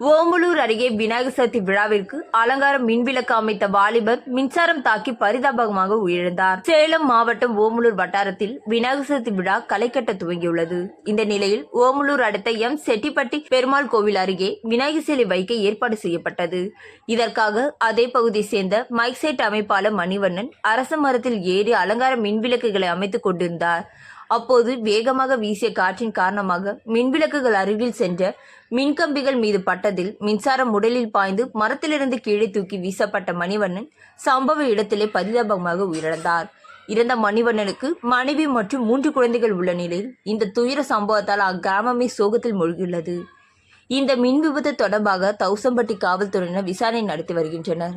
ஓமலூர் அருகே விநாயகர் சதுர்த்தி விழாவிற்கு அலங்கார மின்விளக்கு அமைத்த வாலிபர் மின்சாரம் தாக்கி பரிதாபமாக உயிரிழந்தார். சேலம் மாவட்டம் ஓமலூர் வட்டாரத்தில் விநாயகர் சதுர்த்தி விழா களைக்கட்ட துவங்கியுள்ளது. இந்த நிலையில் ஓமலூர் அடுத்த எம் செட்டிப்பட்டி பெருமாள் கோவில் அருகே விநாயகர் சிலை வைக்க ஏற்பாடு செய்யப்பட்டது. இதற்காக அதே பகுதியை சேர்ந்த மைக்செட் அமைப்பாளர் மணிவண்ணன் அரச மரத்தில் ஏறி அலங்கார மின்விளக்குகளை அமைத்துக் கொண்டிருந்தார். அப்போது வேகமாக வீசிய காற்றின் காரணமாக மின்விளக்குகள் அருகில் சென்ற மின்கம்பிகள் மீது பட்டதில் மின்சாரம் உடலில் பாய்ந்து மரத்திலிருந்து கீழே தூக்கி வீசப்பட்ட மணிவண்ணன் சம்பவ இடத்திலே பரிதாபமாக உயிரிழந்தார். இறந்த மணிவண்ணனுக்கு மனைவி மற்றும் மூன்று குழந்தைகள் உள்ள நிலையில் இந்த துயர சம்பவத்தால் அக்கிராமமே சோகத்தில் மூழ்கியுள்ளது. இந்த மின் விபத்து தொடர்பாக தௌசம்பட்டி காவல்துறையினர் விசாரணை நடத்தி வருகின்றனர்.